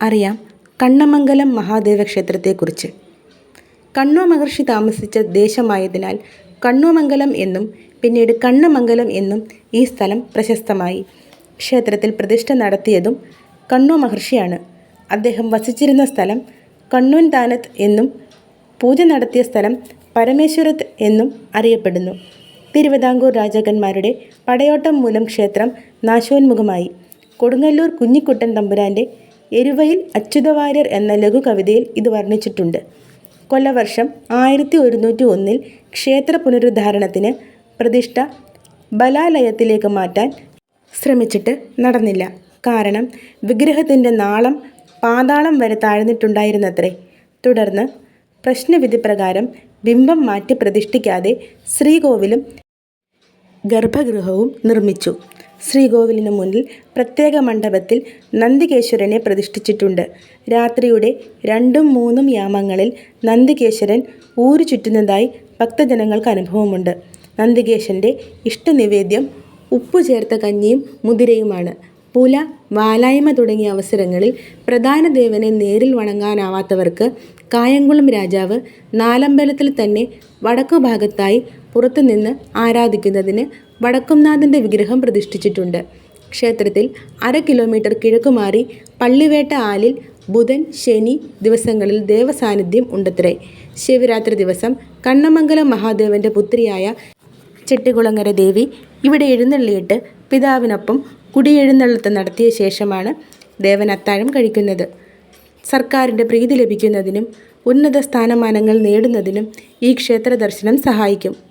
അറിയാം കണ്ണമംഗലം മഹാദേവ ക്ഷേത്രത്തെക്കുറിച്ച് കണ്ണോ മഹർഷി താമസിച്ച ദേശമായതിനാൽ കണ്ണോമംഗലം എന്നും പിന്നീട് കണ്ണമംഗലം എന്നും ഈ സ്ഥലം പ്രശസ്തമായി. ക്ഷേത്രത്തിൽ പ്രതിഷ്ഠ നടത്തിയതും കണ്ണോ മഹർഷിയാണ്. അദ്ദേഹം വസിച്ചിരുന്ന സ്ഥലം കണ്ണൂൻ ദാനത്ത് എന്നും പൂജ നടത്തിയ സ്ഥലം പരമേശ്വരത്ത് എന്നും അറിയപ്പെടുന്നു. തിരുവിതാംകൂർ രാജാക്കന്മാരുടെ പടയോട്ടം മൂലം ക്ഷേത്രം നാശോന്മുഖമായി. കൊടുങ്ങല്ലൂർ കുഞ്ഞിക്കുട്ടൻ തമ്പുരാന്റെ എരുവയിൽ അച്യുതവാര്യർ എന്ന ലഘുകവിതയിൽ ഇത് വർണിച്ചിട്ടുണ്ട്. കൊല്ലവർഷം ആയിരത്തി ഒരുന്നൂറ്റി ഒന്നിൽ ക്ഷേത്ര പുനരുദ്ധാരണത്തിന് പ്രതിഷ്ഠ ബലാലയത്തിലേക്ക് മാറ്റാൻ ശ്രമിച്ചിട്ട് നടന്നില്ല. കാരണം വിഗ്രഹത്തിന്റെ നാളം പാതാളം വരെ താഴ്ന്നിട്ടുണ്ടായിരുന്നത്രേ. തുടർന്ന് പ്രശ്നവിധി പ്രകാരം ബിംബം മാറ്റി പ്രതിഷ്ഠിക്കാതെ ശ്രീകോവിലും ഗർഭഗൃഹവും നിർമ്മിച്ചു. ശ്രീകോവിലിന് മുന്നിൽ പ്രത്യേക മണ്ഡപത്തിൽ നന്ദികേശ്വരനെ പ്രതിഷ്ഠിച്ചിട്ടുണ്ട്. രാത്രിയുടെ രണ്ടും മൂന്നും യാമങ്ങളിൽ നന്ദികേശ്വരൻ ഊരു ചുറ്റുന്നതായി ഭക്തജനങ്ങൾക്ക് അനുഭവമുണ്ട്. നന്ദികേശന്റെ ഇഷ്ടനിവേദ്യം ഉപ്പു ചേർത്ത കഞ്ഞിയും മുതിരയുമാണ്. പുല വാലായ്മ തുടങ്ങിയ അവസരങ്ങളിൽ പ്രധാന ദേവനെ നേരിൽ വണങ്ങാനാവാത്തവർക്ക് കായംകുളം രാജാവ് നാലമ്പലത്തിൽ തന്നെ വടക്കു ഭാഗത്തായി പുറത്തുനിന്ന് ആരാധിക്കുന്നതിന് വടക്കുംനാഥന്റെ വിഗ്രഹം പ്രതിഷ്ഠിച്ചിട്ടുണ്ട്. ക്ഷേത്രത്തിൽ അര കിലോമീറ്റർ കിഴക്കുമാറി പള്ളിവേട്ട ആലിൽ ബുധൻ ശനി ദിവസങ്ങളിൽ ദേവസാന്നിധ്യം ഉണ്ടത്രേ. ശിവരാത്രി ദിവസം കണ്ണമംഗലം മഹാദേവന്റെ പുത്രിയായ ചെട്ടികുളങ്ങര ദേവി ഇവിടെ എഴുന്നള്ളിയിട്ട് പിതാവിനൊപ്പം കുടിയെഴുന്നള്ളത്ത് നടത്തിയ ശേഷമാണ് ദേവൻ അത്താഴം കഴിക്കുന്നത്. സർക്കാരിന്റെ പ്രീതി ലഭിക്കുന്നതിനും ഉന്നത സ്ഥാനമാനങ്ങൾ നേടുന്നതിനും ഈ ക്ഷേത്ര ദർശനം സഹായിക്കും.